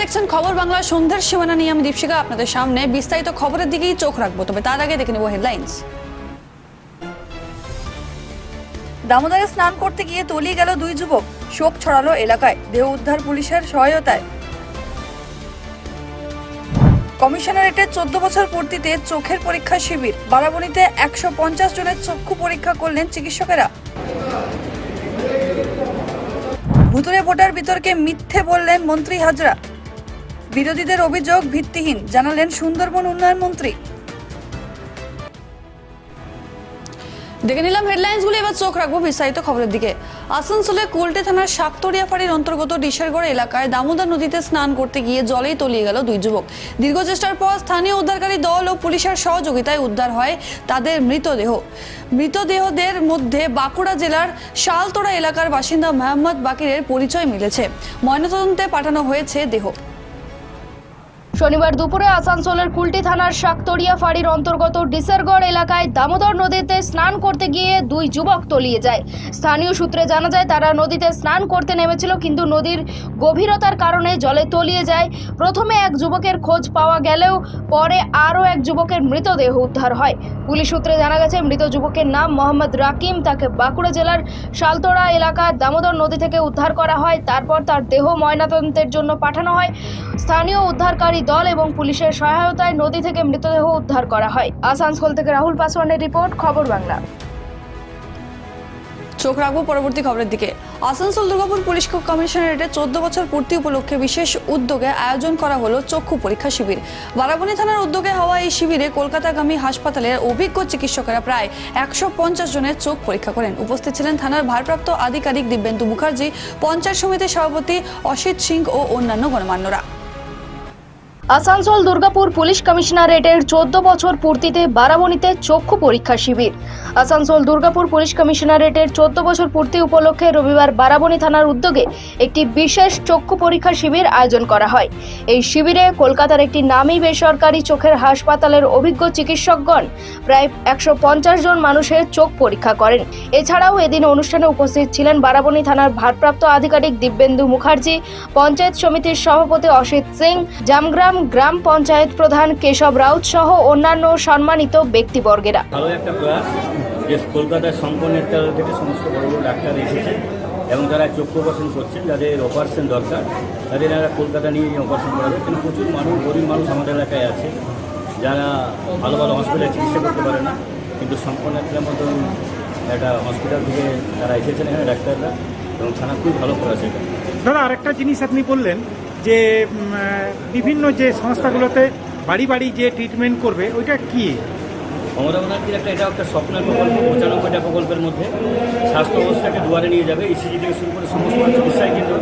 দেখছেন খবর বাংলা সন্ধ্যার সীমানা নিয়ে আমি দীপশিকা আপনাদের সামনে। বিস্তারিত খবরের দিকেই চোখ রাখব, তবে তার আগে দেখে নেব হেডলাইন্স দামোদরে স্নান করতে গিয়ে তলিয়ে গেল দুই যুবক। শোক ছড়ালো এলাকায়, দেহ উদ্ধার পুলিশের সহায়তায়। কমিশনারেটের চোদ্দ বছর পূর্তিতে চোখের পরীক্ষা শিবির। বারাবণীতে একশো পঞ্চাশ জনের চক্ষু পরীক্ষা করলেন চিকিৎসকেরা। ভুতুরে ভোটার বিতর্কে মিথ্যে বললেন মন্ত্রী হাজরা। বিরোধীদের অভিযোগ ভিত্তিহীন জানালেন সুন্দরবন উন্নয়ন মন্ত্রী। দেখে নিলাম হেডলাইন্সগুলো এবার চোখ রাখব বিস্তারিত খবরের দিকে। আসানসোলের কুলটে থানার শাকতরিয়া ফাঁড়ির অন্তর্গত ডিশারগড় এলাকায় দামোদর নদীতে স্নান করতে গিয়ে জলেই তলিয়ে গেল দুই যুবক। দীর্ঘ চেষ্টার পর স্থানীয় উদ্ধারকারী দল ও পুলিশের সহযোগিতায় উদ্ধার হয় তাদের মৃতদেহ। মৃতদেহদের মধ্যে বাঁকুড়া জেলার শালতোড়া এলাকার বাসিন্দা মোহাম্মদ বাকিরের পরিচয় মিলেছে। ময়নাতদন্তে পাঠানো হয়েছে দেহ। শনিবার দুপুরে আসানসোলের কুলটি থানার শাকতরিয়া ফাঁড়ির অন্তর্গত ডিসারগড় এলাকায় দামোদর নদীতে স্নান করতে গিয়ে দুই যুবক তলিয়ে যায়। স্থানীয় সূত্রে জানা যায়, তারা নদীতে স্নান করতে নেমেছিল, কিন্তু নদীর গভীরতার কারণে জলে তলিয়ে যায়। প্রথমে এক যুবকের খোঁজ পাওয়া গেলেও পরে আরও এক যুবকের মৃতদেহ উদ্ধার হয়। পুলিশ সূত্রে জানা গেছে, মৃত যুবকের নাম মোহাম্মদ রাকিম। তাকে বাঁকুড়া জেলার শালতোড়া এলাকার দামোদর নদী থেকে উদ্ধার করা হয়। তারপর তার দেহ ময়নাতদন্তের জন্য পাঠানো হয়। স্থানীয় উদ্ধারকারী দল এবং পুলিশের সহায়তায় নদী থেকে মৃতদেহ উদ্ধার করা হয়। আসানসোল থেকে রাহুল পাসওয়ানের রিপোর্ট, খবর বাংলা। চোখ রাখব পরবর্তী খবরের দিকে। আসানসোল দুর্গাপুর পুলিশ কমিশনারেটে চোদ্দ বছর পূর্তি উপলক্ষে বিশেষ উদ্যোগে আয়োজন করা হলো চক্ষু পরীক্ষা শিবির। বারাবণী থানার উদ্যোগে হওয়া এই শিবিরে কলকাতাগামী হাসপাতালের অভিজ্ঞ চিকিৎসকেরা প্রায় একশো পঞ্চাশ জনের চোখ পরীক্ষা করেন। উপস্থিত ছিলেন থানার ভারপ্রাপ্ত আধিকারিক দিব্যেন্দু মুখার্জি, পঞ্চায়েত সমিতির সভাপতি অসিত সিং ও অন্যান্য গণমান্যরা আসানসোল দুর্গাপুর পুলিশ কমিশনারেটের চোদ্দ বছর পূর্তিতে বারাবণীতে চক্ষু পরীক্ষা শিবির। আসানসোল দুর্গাপুর পুলিশ কমিশনারেটের চোদ্দ বছর পূর্তি উপলক্ষে রবিবার বারাবণী থানার উদ্যোগে একটি বিশেষ চক্ষু পরীক্ষা শিবির আয়োজন করা হয়। এই শিবিরে কলকাতার একটি নামী বেসরকারি চোখের হাসপাতালের অভিজ্ঞ চিকিৎসকগণ প্রায় একশো পঞ্চাশ জন মানুষের চোখ পরীক্ষা করেন। এছাড়াও এদিন অনুষ্ঠানে উপস্থিত ছিলেন বারাবণী থানার ভারপ্রাপ্ত আধিকারিক দিব্যেন্দু মুখার্জি, পঞ্চায়েত সমিতির সভাপতি অসিত সিং, জামগ্রাম গ্রাম পঞ্চায়েত প্রধান কেশব রাউত সহ অন্যান্য সম্মানিত ব্যক্তিবর্গেরা। ভালো একটা প্রয়াস যে কলকাতার থেকে সমস্ত বড় বড় ডাক্তার এসেছে এবং তারা চক্ষু অপারেশন করছেন যাদের অপারেশন দরকার। তাদের এরা কলকাতা নিয়ে অপারেশন করাবে কিন্তু প্রচুর মানুষ গরিব মানুষ আমাদের এলাকায় আছে যারা ভালো ভালো হসপিটালে চিকিৎসা করতে পারে না। কিন্তু সম্পূর্ণ একটা মতন একটা হসপিটাল থেকে তারা এসেছেন এখানে ডাক্তাররা এবং থানা খুব ভালো করেছে দাদা আরেকটা জিনিস আপনি বললেন যে বিভিন্ন যে সংস্থাগুলোতে বাড়ি বাড়ি যে ট্রিটমেন্ট করবে ওইটা কি? মমতা ব্যানার্জির একটা এটা একটা স্বপ্নের প্রকল্প পঁচানব্বইটা প্রকল্পের মধ্যে। স্বাস্থ্য অবস্থাকে দুয়ারে নিয়ে যাবে ইসিজি থেকে শুরু করে সমস্ত চিকিৎসায় কিন্তু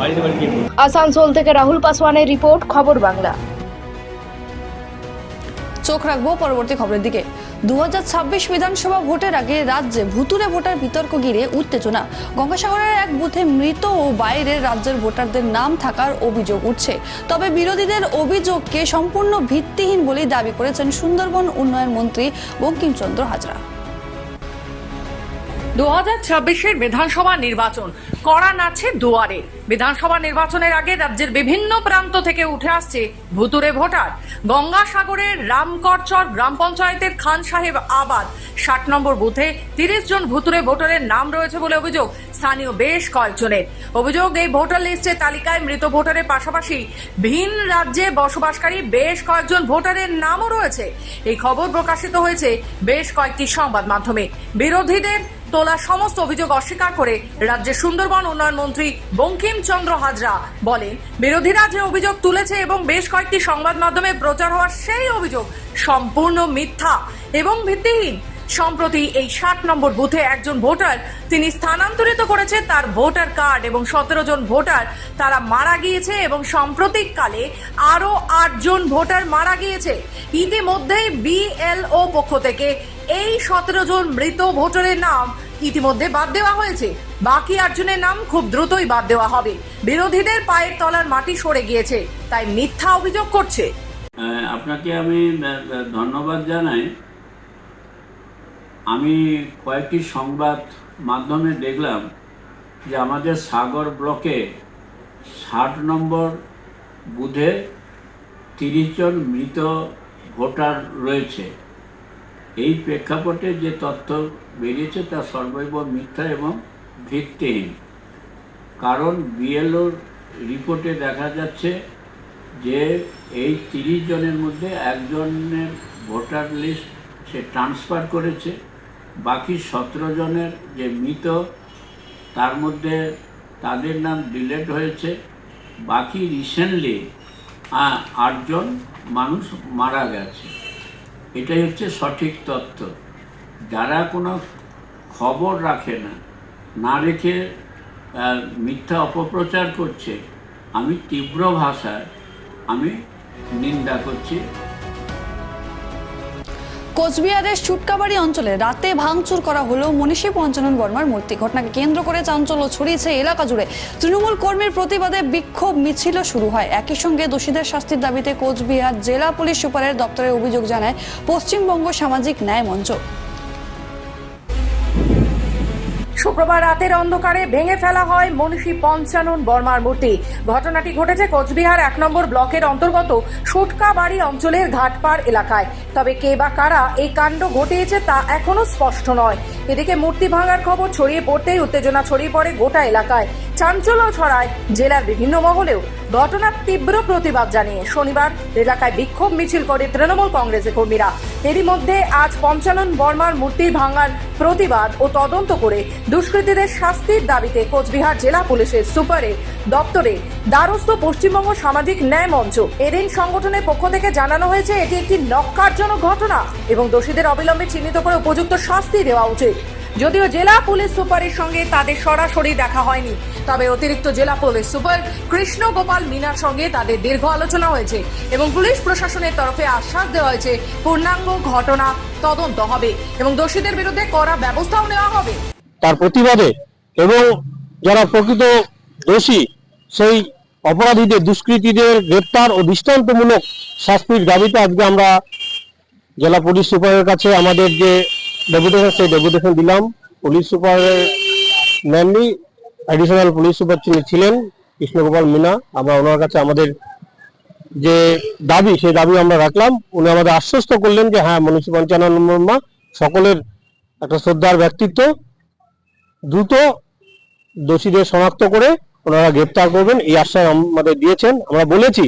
বাড়িতে বাড়ি গিয়ে আসানসোল থেকে রাহুল পাসওয়ানের রিপোর্ট খবর বাংলা। চোখ রাখব পরবর্তী খবরের দিকে। দু হাজার ছাব্বিশ বিধানসভা ভোটের আগে রাজ্যে ভুতুরে ভোটার বিতর্ক ঘিরে উত্তেজনা। গঙ্গাসাগরের এক বুথে মৃত ও বাইরের রাজ্যের ভোটারদের নাম থাকার অভিযোগ উঠছে। তবে বিরোধীদের অভিযোগকে সম্পূর্ণ ভিত্তিহীন বলেই দাবি করেছেন সুন্দরবন উন্নয়ন মন্ত্রী বঙ্কিমচন্দ্র হাজরা। দু হাজার ছাব্বিশের বিধানসভা নির্বাচন কড়া নাচছে দুয়ারে। বিধানসভা নির্বাচনের আগে রাজ্যের বিভিন্ন প্রান্ত থেকে উঠে আসছে ভুতুরে ভোটার। গঙ্গাসাগরের রামকরচর গ্রাম পঞ্চায়েতের খান সাহেব আবাদ। ষাট নম্বর বুথে তিরিশ জন ভুতুরে ভোটারের নাম রয়েছে বলে অভিযোগ স্থানীয় বেশ কয়েকজনের। অভিযোগ, এই ভোটার লিস্টের তালিকায় মৃত ভোটারের পাশাপাশি ভিন রাজ্যে বসবাসকারী বেশ কয়েকজন ভোটারের নামও রয়েছে। এই খবর প্রকাশিত হয়েছে বেশ কয়েকটি সংবাদ মাধ্যমে। বিরোধীদের তোলা সমস্ত অভিযোগ অস্বীকার করে রাজ্যের সুন্দরবন উন্নয়ন মন্ত্রী বঙ্কিমচন্দ্র হাজরা বলেন, বিরোধীরা যে অভিযোগ তুলেছে এবং বেশ কয়েকটি সংবাদ মাধ্যমে প্রচার হওয়ার সেই অভিযোগ সম্পূর্ণ মিথ্যা এবং ভিত্তিহীন। সম্প্রতি এই ষাট নম্বর বুথে একজন ভোটার তিনি স্থানান্তরিত করেছে তার ভোটার কার্ড এবং সতেরো জন ভোটার তারা মারা গিয়েছে এবং সাম্প্রতিককালে আরও আটজন ভোটার মারা গিয়েছে। ইতিমধ্যেই বিএলও পক্ষ থেকে এই সতেরো জন মৃত ভোটারের নাম ইতিমধ্যে বাদ দেওয়া হয়েছে। বাকি আটজনের নাম খুব দ্রুতই বাদ দেওয়া হবে। বিরোধীদের পায়ের তলার মাটি সরে গিয়েছে, তাই মিথ্যা অভিযোগ করছে। আপনাকে আমি ধন্যবাদ জানাই। আমি কয়েকটি সংবাদ মাধ্যমে দেখলাম যে আমাদের সাগর ব্লকে ষাট নম্বর বুধে তিরিশ জন মৃত ভোটার রয়েছে। এই প্রেক্ষাপটে যে তথ্য বেরিয়েছে তা সর্বৈব মিথ্যা এবং ভিত্তিহীন। কারণ বিএলওর রিপোর্টে দেখা যাচ্ছে যে এই তিরিশ জনের মধ্যে একজনের ভোটার লিস্ট সে ট্রান্সফার করেছে, বাকি সতেরো জনের যে মৃত, তার মধ্যে তাদের নাম ডিলেট হয়েছে, বাকি রিসেন্টলি আটজন মানুষ মারা গেছে। এটাই হচ্ছে সঠিক তত্ত্ব। যারা কোনো খবর রাখে না না রেখে মিথ্যা অপপ্রচার করছে, আমি তীব্র ভাষায় আমি নিন্দা করছি। কোচবিহারের সুটকাবাড়ি অঞ্চলে রাতে ভাঙচুর করা হলো মনীষী পঞ্চানন বর্মার মূর্তি। ঘটনাকে কেন্দ্র করে চাঞ্চল্য ছড়িয়েছে এলাকা জুড়ে। তৃণমূল কর্মীর প্রতিবাদে বিক্ষোভ মিছিল শুরু হয়। একই সঙ্গে দোষীদের শাস্তির দাবিতে কোচবিহার জেলা পুলিশ সুপারের দপ্তরে অভিযোগ জানায় পশ্চিমবঙ্গ সামাজিক ন্যায় মঞ্চ। শুক্রবার রাতের অন্ধকারে ভেঙে ফেলা হয় মনীষী পঞ্চানন বর্মার মূর্তি। ঘটনাটি ঘটেছে কোচবিহার এক নম্বর ব্লকের অন্তর্গত সুটকা বাড়ি অঞ্চলের ঘাটপাড় এলাকায়। তবে কে বা কারা এই কাণ্ড ঘটিয়েছে তা এখনও স্পষ্ট নয়। এদিকে মূর্তি ভাঙার খবর ছড়িয়ে পড়তেই উত্তেজনা ছড়িয়ে পড়ে গোটা এলাকায়। চাঞ্চল্য ছড়ায় জেলার বিভিন্ন মহলেও। ঘটনার তীব্র প্রতিবাদ জানিয়ে শনিবার এলাকায় বিক্ষোভ মিছিল করে তৃণমূল কংগ্রেসের কর্মীরা। এরই মধ্যে আজ পঞ্চানন বর্মার মূর্তি ভাঙার প্রতিবাদ ও তদন্ত করে দুষ্কৃতীদের শাস্তির দাবিতে কোচবিহার জেলা পুলিশের সুপারের দপ্তরে দ্বারস্থ পশ্চিমবঙ্গ সামাজিক ন্যায় মঞ্চ। এদিন সংগঠনের পক্ষ থেকে জানানো হয়েছে, এটি একটি নক্কারজনক ঘটনা এবং দোষীদের অবিলম্বে চিহ্নিত করে উপযুক্ত শাস্তি দেওয়া উচিত। যদিও জেলা পুলিশ সুপারের সঙ্গে তাদের সরাসরি দেখা হয়নি, তবে অতিরিক্ত জেলা পুলিশ সুপার কৃষ্ণ গোপাল মিনার সঙ্গে তাদের দীর্ঘ আলোচনা হয়েছে এবং পুলিশ প্রশাসনের তরফে আশ্বাস দেওয়া হয়েছে পূর্ণাঙ্গ ঘটনা তদন্ত হবে এবং দোষীদের বিরুদ্ধে কড়া ব্যবস্থাও নেওয়া হবে। তার প্রতিবাদে এবং যারা প্রকৃত দোষী, সেই অপরাধীদের, দুষ্কৃতীদের গ্রেপ্তার ও দৃষ্টান্তমূলক শাস্তির দাবিতে আজকে আমরা জেলা পুলিশ সুপারের কাছে আমাদের যে ডেপুটেশন, সেই ডেপুটেশন দিলাম। পুলিশ সুপারের নেননি। অ্যাডিশনাল পুলিশ সুপার তিনি ছিলেন, কৃষ্ণগোপাল মিনা। আমরা ওনার কাছে আমাদের যে দাবি, সেই দাবি আমরা রাখলাম। উনি আমাদের আশ্বস্ত করলেন যে হ্যাঁ মনীষী পঞ্চানন বর্মা সকলের একটা শ্রদ্ধার ব্যক্তিত্ব। দ্রুত দোষীদের শনাক্ত করে ওনারা গ্রেপ্তার করবেন। এই আশ্বাস আমাদের দিয়েছেন। আমরা বলেছি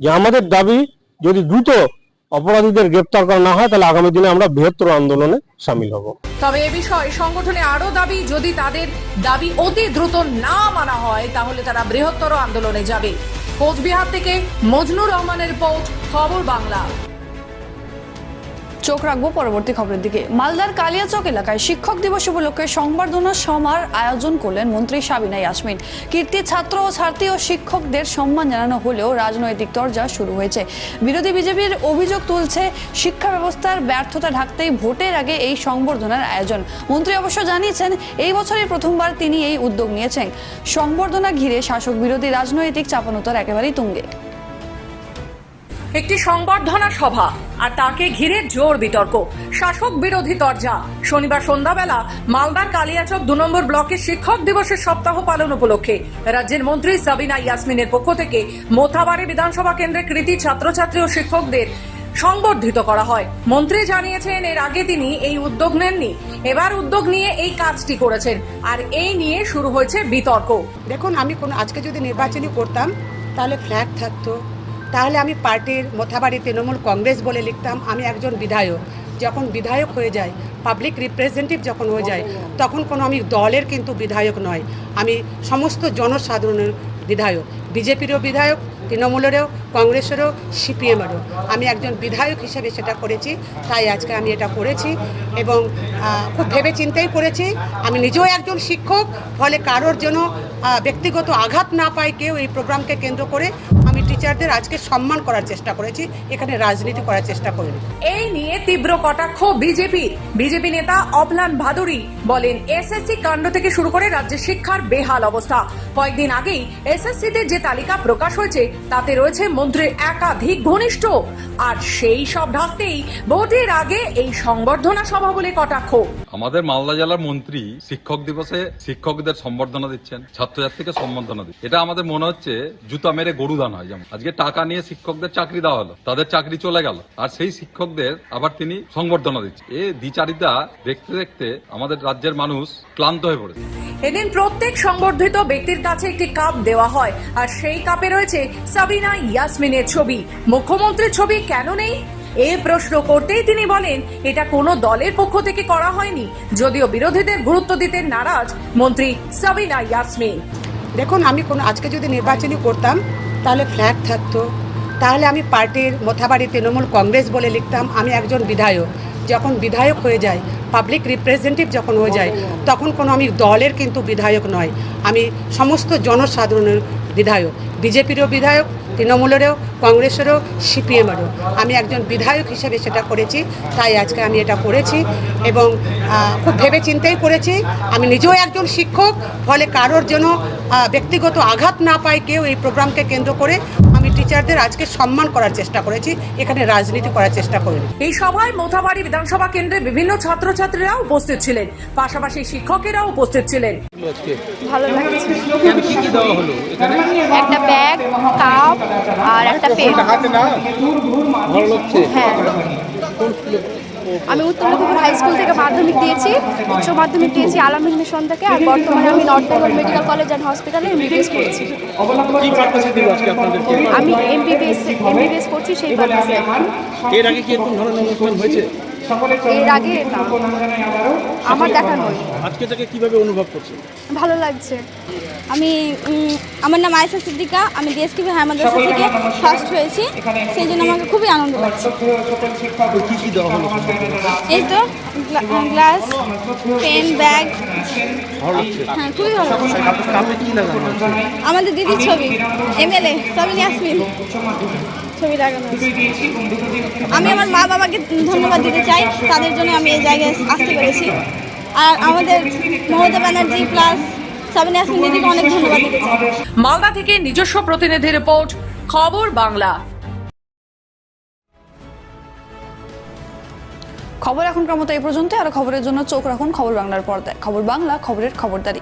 যে, আমাদের দাবি যদি দ্রুত অপরাধীদের গ্রেপ্তার করা না হয়, তাহলে আগামী দিনে আমরা বৃহত্তর আন্দোলনে সামিল হব। তবে এ বিষয়ে সংগঠনে আরও দাবি, যদি তাদের দাবি অতি দ্রুত না মানা হয়, তাহলে তারা বৃহত্তর আন্দোলনে যাবে। কোচবিহার থেকে মজনুর রহমানের রিপোর্ট, খবর বাংলা। চোখ রাখব পরবর্তী খবরের দিকে। মালদার কালিয়াচক এলাকায় শিক্ষক দিবস উপলক্ষে সংবর্ধনা সমার আয়োজন করলেন মন্ত্রী সাবিনা ইয়াসমিন। কীর্তি ছাত্র ও ছাত্রী ও শিক্ষকদের সম্মান জানানো হলেও রাজনৈতিক তরজা শুরু হয়েছে। বিরোধী বিজেপির অভিযোগ তুলছে, শিক্ষা ব্যবস্থার ব্যর্থতা ঢাকতেই ভোটের আগে এই সংবর্ধনার আয়োজন। মন্ত্রী অবশ্য জানিয়েছেন, এই বছরই প্রথমবার তিনি এই উদ্যোগ নিয়েছেন। সংবর্ধনা ঘিরে শাসক বিরোধী রাজনৈতিক চাপানোতর একেবারেই তুঙ্গে। একটি সংবর্ধনা সভা আর তাকে ঘিরে জোর বিতর্ক। শাসক বিরোধী তরজা। শনিবার সন্ধ্যাবেলা মালদার কালিয়াচক দু নম্বর ব্লকে শিক্ষক দিবসের সপ্তাহ পালন উপলক্ষে রাজ্যের মন্ত্রী সাবিনা ইয়াসমিনের পক্ষ থেকে মোথাবাড়ি বিধানসভা কেন্দ্রে কৃতি ছাত্রছাত্রী ও শিক্ষকদের সংবর্ধিত করা হয়। মন্ত্রী জানিয়েছেন, এর আগে তিনি এই উদ্যোগ নেননি। এবার উদ্যোগ নিয়ে এই কাজটি করেছেন। আর এই নিয়ে শুরু হয়েছে বিতর্ক। দেখুন, আমি কোন, আজকে যদি নির্বাচনী করতাম, তাহলে ফ্ল্যাগ থাকতো তাহলে আমি পার্টির মোথাবাড়ি তৃণমূল কংগ্রেস বলে লিখতাম, আমি একজন বিধায়ক। যখন বিধায়ক হয়ে যায় পাবলিক রিপ্রেজেন্টেটিভ যখন হয়ে যায়, তখন কোনো আমি দলের কিন্তু বিধায়ক নয়, আমি সমস্ত জনসাধারণের বিধায়ক। বিজেপিরও বিধায়ক, তৃণমূলেরও, কংগ্রেসেরও, সিপিএমেরও। আমি একজন বিধায়ক হিসেবে সেটা করেছি, তাই আজকে আমি এটা করেছি এবং খুব ভেবে চিন্তেই করেছি, আমি নিজেও একজন শিক্ষক, ফলে কারোর জন্য ব্যক্তিগত আঘাত না পায় কেউ এই প্রোগ্রামকে কেন্দ্র করে টিচারদের আজকে সম্মান করার চেষ্টা করেছি এখানে রাজনীতি করার চেষ্টা করিনি। এই নিয়ে তীব্র কটাক্ষ বিজেপির বিজেপি নেতা অপলান ভাদুরী বলেন এসএসসি কাণ্ড থেকে শুরু করে রাজ্যের শিক্ষার বেহাল অবস্থা। কয়েকদিন আগেই এসএসসি তে যে তালিকা প্রকাশ হয়েছে তাতে রয়েছে মন্ত্রীর একাধিক ঘনিষ্ঠ। আর সেই সব ঢাকতেই ভোটের আগে এই সংবর্ধনা সভা বলে কটাক্ষ। আমাদের মালদা জেলার মন্ত্রী শিক্ষক দিবসে শিক্ষকদের সম্বর্ধনা দিচ্ছেন ছাত্রছাত্রীকে সম্বর্ধনা দিচ্ছেন। এটা আমাদের মনে হচ্ছে জুতা মেরে গরু দান হয় যেমন। আজকে টাকা নিয়ে শিক্ষকদের চাকরি দেওয়া হলো তাদের চাকরি চলে গেল আর সেই শিক্ষকদের আবার তিনি সংবর্ধনা দিচ্ছেন। এ দ্বিচারিতা দেখতে দেখতে আমাদের রাজ্যের মানুষ ক্লান্ত হয়ে পড়েছে। এদিন প্রত্যেক সংবর্ধিত ব্যক্তির কাছে একটি কাপ দেওয়া হয় আর সেই কাপে রয়েছে সাবিনা ইয়াসমিনের ছবি। মুখ্যমন্ত্রীর ছবি কেন নেই? এ প্রশ্ন করতেই তিনি বলেন এটা কোনো দলের পক্ষ থেকে করা হয়নি যদিও বিরোধীদের গুরুত্ব দিতে নারাজ মন্ত্রী সাবিনা ইয়াসমিন। দেখুন আমি কোনো আজকে যদি নির্বাচনী করতাম তাহলে ফ্ল্যাট থাকতো। তাহলে আমি পার্টির মোথাবাড়ি তৃণমূল কংগ্রেস বলে লিখতাম, আমি একজন বিধায়ক। যখন বিধায়ক হয়ে যায় পাবলিক রিপ্রেজেন্টেটিভ যখন হয়ে যায়, তখন কোনো আমি দলের কিন্তু বিধায়ক নয়। আমি সমস্ত জনসাধারণের বিধায়ক। বিজেপিরও বিধায়ক তৃণমূলেরও, কংগ্রেসেরও, সিপিএমেরও। আমি একজন বিধায়ক হিসেবে সেটা করেছি, তাই আজকে আমি এটা করেছি এবং খুব ভেবে চিন্তেই করেছি। আমি নিজেও একজন শিক্ষক, ফলে কারোর যেন ব্যক্তিগত আঘাত না পায় কেউ এই প্রোগ্রামকে কেন্দ্র করে। টিচারদের আজকে সম্মান করার চেষ্টা করেছি এখানে রাজনীতি করার চেষ্টা করিনি। এই সভায় মোথাবাড়ি বিধানসভা কেন্দ্রে বিভিন্ন ছাত্রছাত্রীরা উপস্থিত ছিলেন পাশাপাশি শিক্ষকেরাও উপস্থিত ছিলেন। ভালো লাগছে। একটা ব্যাগ কাপ আর একটা পেন। হ্যাঁ। আমি উত্তর লক্ষ্মীপুর হাই স্কুল থেকে মাধ্যমিক দিয়েছি উচ্চ মাধ্যমিক দিয়েছি আলামিন মিশন থেকে আর বর্তমানে আমি North Bengal medical college and হসপিটালে এমবিবিএস করছি আমি এমবিবিএস এমবিবিএস করছি সেই পারপাসে এর আগে কি এরকম ধরনের অনুষ্ঠান হয়েছে? এর আগে না। আমার দেখা নয় আজকে থেকে কীভাবে অনুভব করছেন ভালো লাগছে। আমি আমার নাম আয়েশা সিদ্দিকা। আমি ডিএসটিভি হাই মাদ্রাসা থেকে ফার্স্ট হয়েছি। সেই জন্য আমাকে খুবই আনন্দ লাগছে। কি কি দেওয়া হলো? এই তো গ্লাস পেন ব্যাগ। হ্যাঁ খুবই ভালো আমাদের দিদির ছবি। এমএলএ সাবিন ইয়াসমিন। ছবি লাগানো আমি আমার মা বাবাকে ধন্যবাদ দিতে চাই তাদের জন্য আমি এই জায়গায় আসতে পেরেছি। আর আমাদের মমতা ব্যানার্জি প্লাস সাবিন ইয়াসমিন দিদিকে অনেক ধন্যবাদ দিতে চাই। মালদা থেকে নিজস্ব প্রতিনিধি রিপোর্ট খবর বাংলা। খবর এখনকার মতো এই পর্যন্ত আর খবরের জন্য চোখ রাখুন খবর বাংলার পর্দায়। খবর বাংলা খবরের খবরদারি।